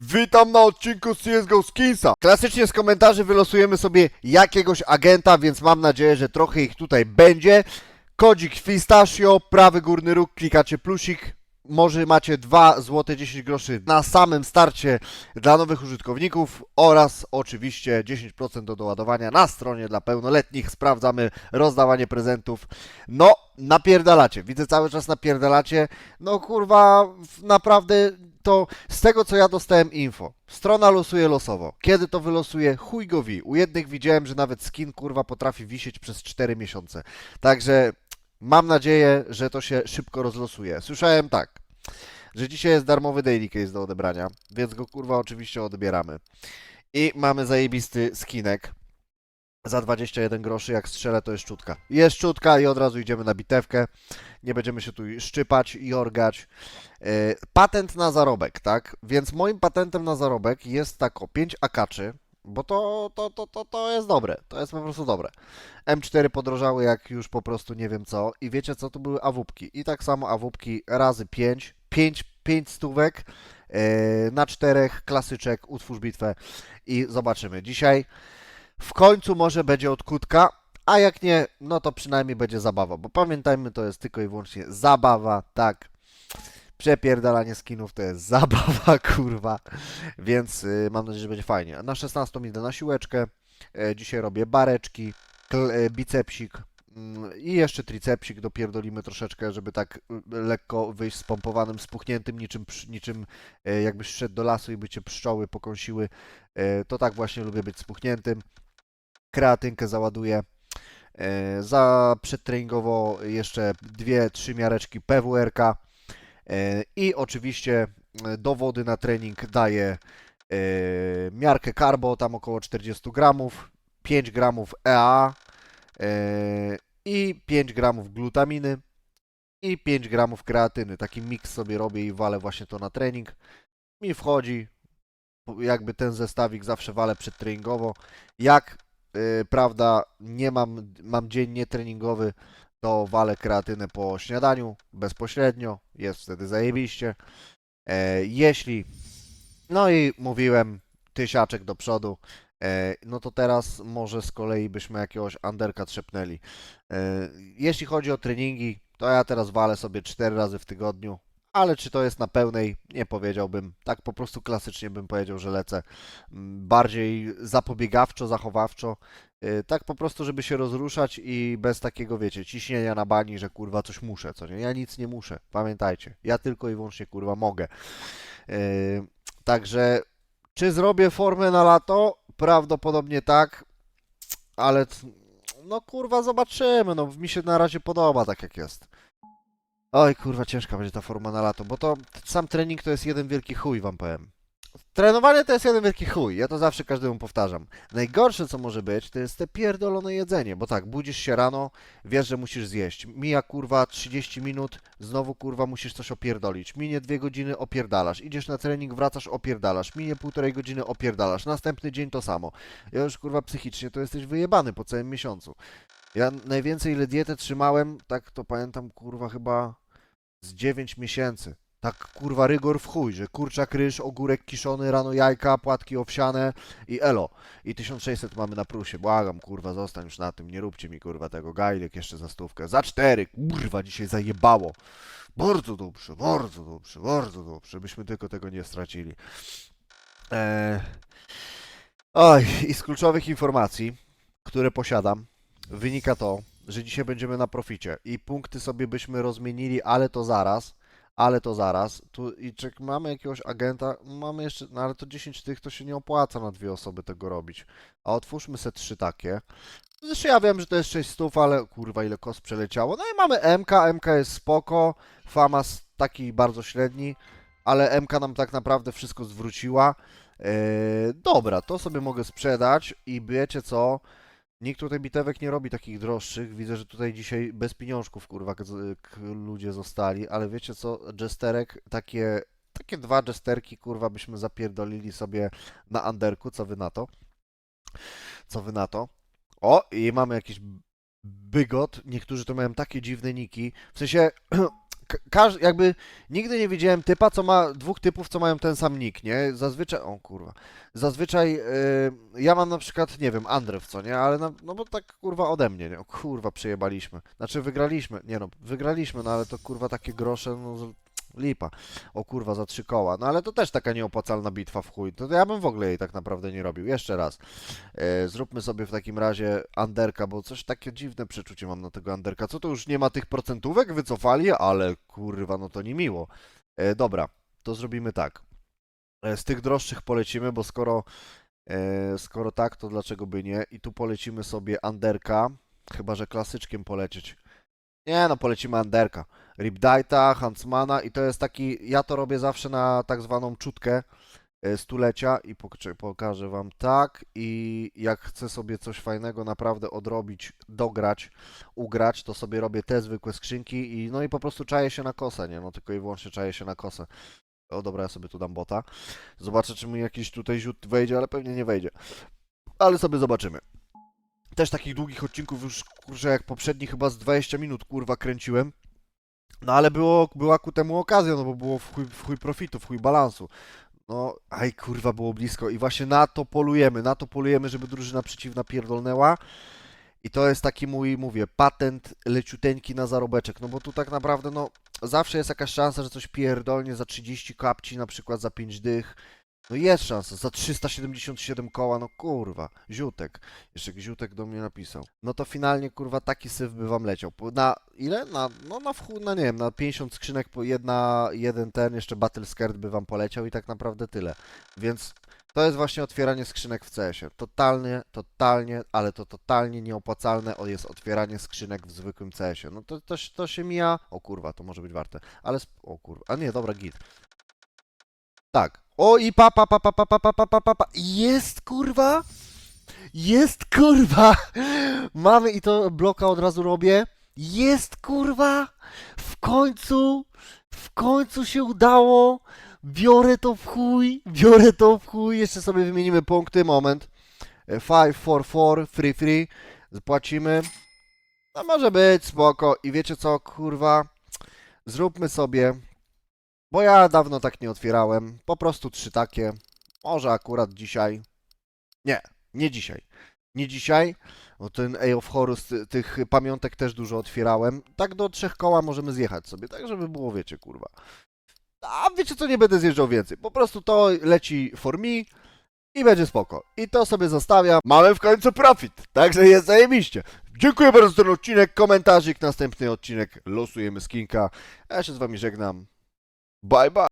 Witam na odcinku CSGO Skinsa. Klasycznie z komentarzy wylosujemy sobie jakiegoś agenta, więc mam nadzieję, że trochę ich tutaj będzie. Kodzik Fistachio, prawy górny róg, klikacie plusik. Może macie 2 zł 10 groszy na samym starcie dla nowych użytkowników oraz oczywiście 10% do doładowania na stronie dla pełnoletnich. Sprawdzamy rozdawanie prezentów. No, napierdalacie. Widzę cały czas napierdalacie. No kurwa, naprawdę to z tego co ja dostałem info. Strona losuje losowo. Kiedy to wylosuje? Chuj go wi. U jednych widziałem, że nawet skin kurwa potrafi wisieć przez 4 miesiące. Także mam nadzieję, że to się szybko rozlosuje. Słyszałem tak, że dzisiaj jest darmowy daily case do odebrania, więc go kurwa oczywiście odbieramy. I mamy zajebisty skinek. Za 21 groszy, jak strzelę, to jest szczutka. Jest szczutka i od razu idziemy na bitewkę. Nie będziemy się tu szczypać i orgać. E, Patent na zarobek, tak? Więc moim patentem na zarobek jest tak o 5 akaczy, bo to, to, to, to, to jest dobre. To jest po prostu dobre. M4 podrożały jak już po prostu nie wiem co. I wiecie co? To były awupki. I tak samo awupki razy 5. 5, 5 stówek e, na czterech klasyczek, utwórz bitwę i zobaczymy. Dzisiaj w końcu może będzie odkutka, a jak nie, no to przynajmniej będzie zabawa, bo pamiętajmy, to jest tylko i wyłącznie zabawa, tak. Przepierdalanie skinów to jest zabawa, kurwa. Więc y, mam nadzieję, że będzie fajnie. Na 16 idę na siłeczkę. E, dzisiaj robię bareczki, e, bicepsik mm, i jeszcze tricepsik dopierdolimy troszeczkę, żeby tak y, lekko wyjść spompowanym, spuchniętym, niczym, niczym jakbyś szedł do lasu i by cię pszczoły pokąsiły. To tak właśnie lubię być spuchniętym. Kreatynkę załaduję. E, za przedtreningowo jeszcze dwie, trzy miareczki PWR-ka. E, I oczywiście e, do wody na trening daję miarkę carbo, tam około 40 gramów, 5 gramów EA i 5 gramów glutaminy i 5 gramów kreatyny. Taki miks sobie robię i walę właśnie to na trening. Mi wchodzi, jakby ten zestawik zawsze walę przedtreningowo. Jak prawda, nie mam, mam dzień nietreningowy, to walę kreatynę po śniadaniu bezpośrednio, jest wtedy zajebiście. E, jeśli, no i mówiłem, tysiaczek do przodu, e, no to teraz może z kolei byśmy jakiegoś underka trzepnęli. E, jeśli chodzi o treningi, to ja teraz walę sobie 4 razy w tygodniu, ale czy to jest na pełnej, nie powiedziałbym. Tak po prostu klasycznie bym powiedział, że lecę mm, bardziej zapobiegawczo, zachowawczo. Yy, Tak po prostu, żeby się rozruszać i bez takiego, wiecie, ciśnienia na bani, że kurwa coś muszę, co nie? Ja nic nie muszę, pamiętajcie. Ja tylko i wyłącznie kurwa mogę. Yy, Także czy zrobię formę na lato? Prawdopodobnie tak, ale no kurwa zobaczymy, no mi się na razie podoba tak jak jest. Oj kurwa ciężka będzie ta forma na lato, bo to sam trening to jest jeden wielki chuj wam powiem. Trenowanie to jest jeden wielki chuj, ja to zawsze każdemu powtarzam. Najgorsze co może być, to jest te pierdolone jedzenie, bo tak, budzisz się rano, wiesz, że musisz zjeść. Mija kurwa 30 minut, znowu kurwa musisz coś opierdolić. Minie dwie godziny, opierdalasz. Idziesz na trening, wracasz, opierdalasz. Minie półtorej godziny, opierdalasz. Następny dzień to samo. Ja już kurwa psychicznie to jesteś wyjebany po całym miesiącu. Ja najwięcej ile dietę trzymałem, tak to pamiętam kurwa chyba z 9 miesięcy. Tak kurwa rygor w chuj, że kurczak ryż, ogórek kiszony, rano jajka, płatki owsiane i elo. I 1600 mamy na prusie. Błagam, kurwa, zostań już na tym. Nie róbcie mi kurwa tego gajlek jeszcze za stówkę. Za cztery, kurwa, dzisiaj zajebało. Bardzo dobrze, bardzo dobrze, bardzo dobrze. Byśmy tylko tego nie stracili. Eee... Oj, i z kluczowych informacji, które posiadam, wynika to, że dzisiaj będziemy na proficie i punkty sobie byśmy rozmienili, ale to zaraz, ale to zaraz. Tu i czek mamy jakiegoś agenta, mamy jeszcze, no ale to 10 tych to się nie opłaca na dwie osoby tego robić. A otwórzmy se trzy takie. Zresztą ja wiem, że to jest 6 stów, ale kurwa ile kos przeleciało. No i mamy MK, MK jest spoko, Famas taki bardzo średni, ale MK nam tak naprawdę wszystko zwróciła. Eee, dobra, to sobie mogę sprzedać i wiecie co? Nikt tutaj bitewek nie robi takich droższych. Widzę, że tutaj dzisiaj bez pieniążków, kurwa, ludzie zostali, ale wiecie co? Jesterek, takie, takie dwa jesterki, kurwa, byśmy zapierdolili sobie na underku. Co wy na to? Co wy na to? O, i mamy jakiś bygot. Niektórzy to mają takie dziwne niki. W sensie, jakby nigdy nie widziałem typa, co ma dwóch typów, co mają ten sam nick, nie? Zazwyczaj, o kurwa, zazwyczaj yy, ja mam na przykład, nie wiem, Andrew, co nie? Ale na, no bo tak kurwa ode mnie, nie? O kurwa, przejebaliśmy. Znaczy wygraliśmy, nie no, wygraliśmy, no ale to kurwa takie grosze, no lipa. O kurwa, za trzy koła. No ale to też taka nieopłacalna bitwa w chuj. To ja bym w ogóle jej tak naprawdę nie robił. Jeszcze raz. E, zróbmy sobie w takim razie Anderka, bo coś takie dziwne przeczucie mam na tego Anderka. Co to już nie ma tych procentówek? Wycofali, ale kurwa, no to nie miło. E, dobra, to zrobimy tak. E, z tych droższych polecimy, bo skoro, skoro tak, to dlaczego by nie? I tu polecimy sobie Anderka, chyba że klasyczkiem polecieć. Nie no, polecimy Anderka. Ripdite'a, Huntsmana i to jest taki, ja to robię zawsze na tak zwaną czutkę e, stulecia i pok- pokażę wam tak i jak chcę sobie coś fajnego naprawdę odrobić, dograć, ugrać, to sobie robię te zwykłe skrzynki i no i po prostu czaję się na kosę, nie? No tylko i wyłącznie czaję się na kosę. O dobra, ja sobie tu dam bota. Zobaczę, czy mi jakiś tutaj rzut wejdzie, ale pewnie nie wejdzie. Ale sobie zobaczymy. Też takich długich odcinków już, jak poprzedni chyba z 20 minut, kurwa, kręciłem. No ale było, była ku temu okazja, no bo było w chuj, w chuj profitu, w chuj balansu. No, aj kurwa, było blisko i właśnie na to polujemy, na to polujemy, żeby drużyna przeciwna pierdolnęła. I to jest taki mój, mówię, patent leciuteńki na zarobeczek, no bo tu tak naprawdę, no, zawsze jest jakaś szansa, że coś pierdolnie za 30 kapci, na przykład za 5 dych. No jest szansa, za 377 koła, no kurwa, ziutek. Jeszcze ziutek do mnie napisał. No to finalnie, kurwa, taki syf by wam leciał. Na ile? Na, no na wchód, na nie wiem, na 50 skrzynek, po jedna, jeden ten, jeszcze Battle Skirt by wam poleciał i tak naprawdę tyle. Więc to jest właśnie otwieranie skrzynek w CS-ie. Totalnie, totalnie, ale to totalnie nieopłacalne jest otwieranie skrzynek w zwykłym CS-ie. No to, to, to się mija... O kurwa, to może być warte. Ale... O kurwa, a nie, dobra, git. Tak. O i pa, pa, pa, pa, pa, pa, pa, pa, pa, pa, pa. Jest kurwa! Jest kurwa! Mamy i to bloka od razu robię. Jest kurwa! W końcu! W końcu się udało! Biorę to w chuj! Biorę to w chuj! Jeszcze sobie wymienimy punkty. Moment. 5, 4, 4, free, free. Zapłacimy. No może być, spoko. I wiecie co, kurwa? Zróbmy sobie bo ja dawno tak nie otwierałem. Po prostu trzy takie. Może akurat dzisiaj. Nie, nie dzisiaj. Nie dzisiaj. Bo ten A of Horus, ty- tych pamiątek też dużo otwierałem. Tak do trzech koła możemy zjechać sobie, tak żeby było, wiecie, kurwa. A wiecie co, nie będę zjeżdżał więcej. Po prostu to leci for me i będzie spoko. I to sobie zostawiam. Mamy w końcu profit, także jest zajebiście. Dziękuję bardzo za ten odcinek, komentarzyk, następny odcinek losujemy skinka. Ja się z wami żegnam. Bye bye.